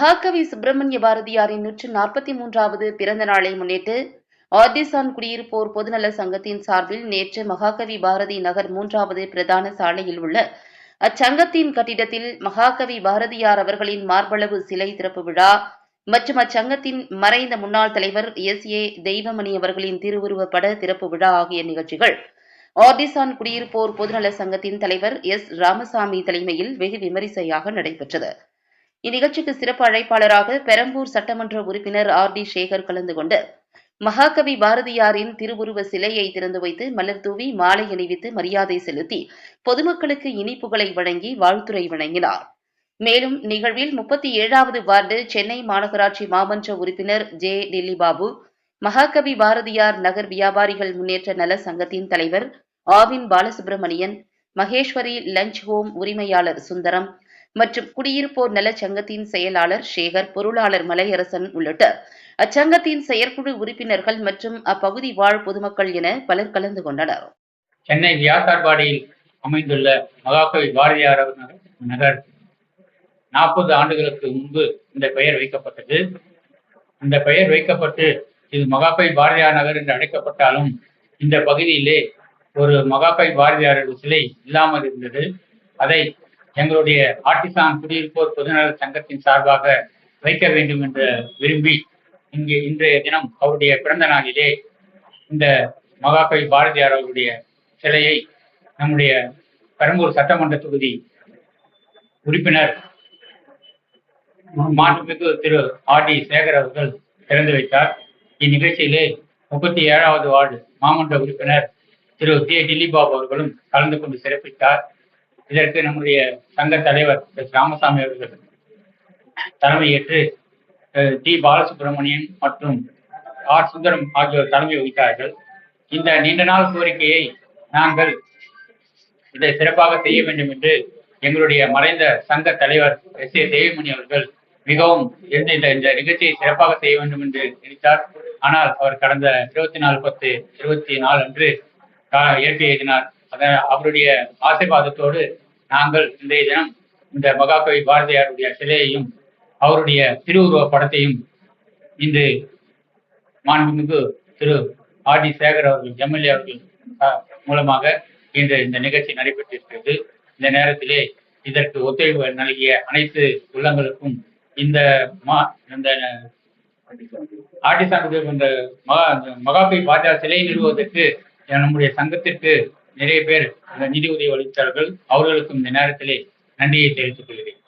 மகாகவி சுப்பிரமணிய பாரதியாரின் நூற்று நாற்பத்தி மூன்றாவது பிறந்த நாளை முன்னிட்டு ஆர்டிசான் குடியிருப்போர் பொதுநல சங்கத்தின் சார்பில் நேற்று மகாகவி பாரதி நகர் மூன்றாவது பிரதான சாலையில் உள்ள அச்சங்கத்தின் கட்டிடத்தில் மகாகவி பாரதியார் அவர்களின் மார்பளவு சிலை திறப்பு விழா மற்றும் அச்சங்கத்தின் மறைந்த முன்னாள் தலைவர் எஸ். ஏ. தெய்வமணி அவர்களின் திருவுருவ பட திறப்பு விழா ஆகிய நிகழ்ச்சிகள். ஆர்டிசான் குடியிருப்போர் பொதுநல சங்கத்தின் தலைவர் எஸ். ராமசாமி தலைமையில் வெகு விமரிசையாக நடைபெற்றது. இந்நிகழ்ச்சிக்கு சிறப்பு அழைப்பாளராக பெரம்பூர் சட்டமன்ற உறுப்பினர் ஆர் டி சேகர் கலந்து கொண்டு மகாகவி பாரதியாரின் திருவுருவ சிலையை திறந்து வைத்து மலர் தூவி மாலை அணிவித்து மரியாதை செலுத்தி பொதுமக்களுக்கு இனிப்புகளை வழங்கி வாழ்த்துரை வழங்கினார். மேலும் நிகழ்வில் முப்பத்தி ஏழாவது வார்டு சென்னை மாநகராட்சி மாமன்ற உறுப்பினர் ஜே டில்லிபாபு மகாகவி பாரதியார் நகர் வியாபாரிகள் முன்னேற்ற நல சங்கத்தின் தலைவர் ஆவின் பாலசுப்ரமணியன் மகேஸ்வரி லஞ்ச் ஹோம் உரிமையாளர் சுந்தரம் மற்றும் குடியிருப்போர் நலச் சங்கத்தின் செயலாளர் சேகர் பொருளாளர் மலையரசன் உள்ளிட்ட அச்சங்கத்தின் செயற்குழு உறுப்பினர்கள் மற்றும் அப்பகுதி வாழ் பொதுமக்கள் என பலர் கலந்து கொண்டனர். சென்னை வியாசார்பாடியில் அமைந்துள்ள மகாகவி பாரதியார் நகர் நாற்பது ஆண்டுகளுக்கு முன்பு இந்த பெயர் வைக்கப்பட்டது. இந்த பெயர் வைக்கப்பட்டு இது மகாகவி பாரதியார் நகர் என்று அழைக்கப்பட்டாலும் இந்த பகுதியிலே ஒரு மகாகவி பாரதியார் சிலை இல்லாமல் இருந்தது. அதை எங்களுடைய ஆர்டிசான் குடியிருப்போர் பொதுநல சங்கத்தின் சார்பாக வைக்க வேண்டும் என்று விரும்பி இங்கு இன்றைய தினம் அவருடைய பிறந்த நாளிலே இந்த மகாகவி பாரதியார் அவருடைய சிலையை நம்முடைய பெரம்பூர் சட்டமன்ற தொகுதி உறுப்பினர் மாண்புமிகு திரு ஆர் டி சேகர் அவர்கள் திறந்து வைத்தார். இந்நிகழ்ச்சியிலே முப்பத்தி ஏழாவது வார்டு மாமன்ற உறுப்பினர் திரு ஜே டில்லிபாபு அவர்களும் கலந்து கொண்டு சிறப்பித்தார். இதற்கு நம்முடைய சங்க தலைவர் ராமசாமி அவர்கள் தலைமையேற்று டி. பாலசுப்ரமணியன் மற்றும் ஆர். சுந்தரம் ஆகியோர் தலைமை வகித்தார்கள். இந்த நீண்ட நாள் கோரிக்கையை நாங்கள் இதை சிறப்பாக செய்ய வேண்டும் என்று எங்களுடைய மறைந்த சங்க தலைவர் எஸ். ஏ. தேவிமணி அவர்கள் மிகவும் இந்த இந்த இந்த நிகழ்ச்சியை சிறப்பாக செய்ய வேண்டும் என்று நினைத்தார். ஆனால் அவர் கடந்த இருபத்தி நாலு பத்து இருபத்தி நாலு அன்று இயற்கை எழுதினார். அத அவருடைய ஆசீர்வாதத்தோடு நாங்கள் இன்றைய தினம் இந்த மகாகவி பாரதியாருடைய சிலையையும் அவருடைய திருவுருவ படத்தையும் இன்று மாண்புமிகு திரு ஆர் டி சேகர் அவர்கள் எம்எல்ஏ அவர்கள் மூலமாக இன்று இந்த நிகழ்ச்சி நடைபெற்றிருக்கிறது. இந்த நேரத்திலே இதற்கு ஒத்துழைப்பு நல்கிய அனைத்து உள்ளங்களுக்கும் இந்த மா இந்த ஆர்டிசான் இந்த மகா மகாபி பாஜா சிலை நிறுவுவதற்கு நம்முடைய சங்கத்திற்கு நிறைய பேர் அந்த நிதி உதவி அளித்தார்கள். அவர்களுக்கும் இந்த நேரத்திலே நன்றியை தெரிவித்துக் கொள்கிறேன்.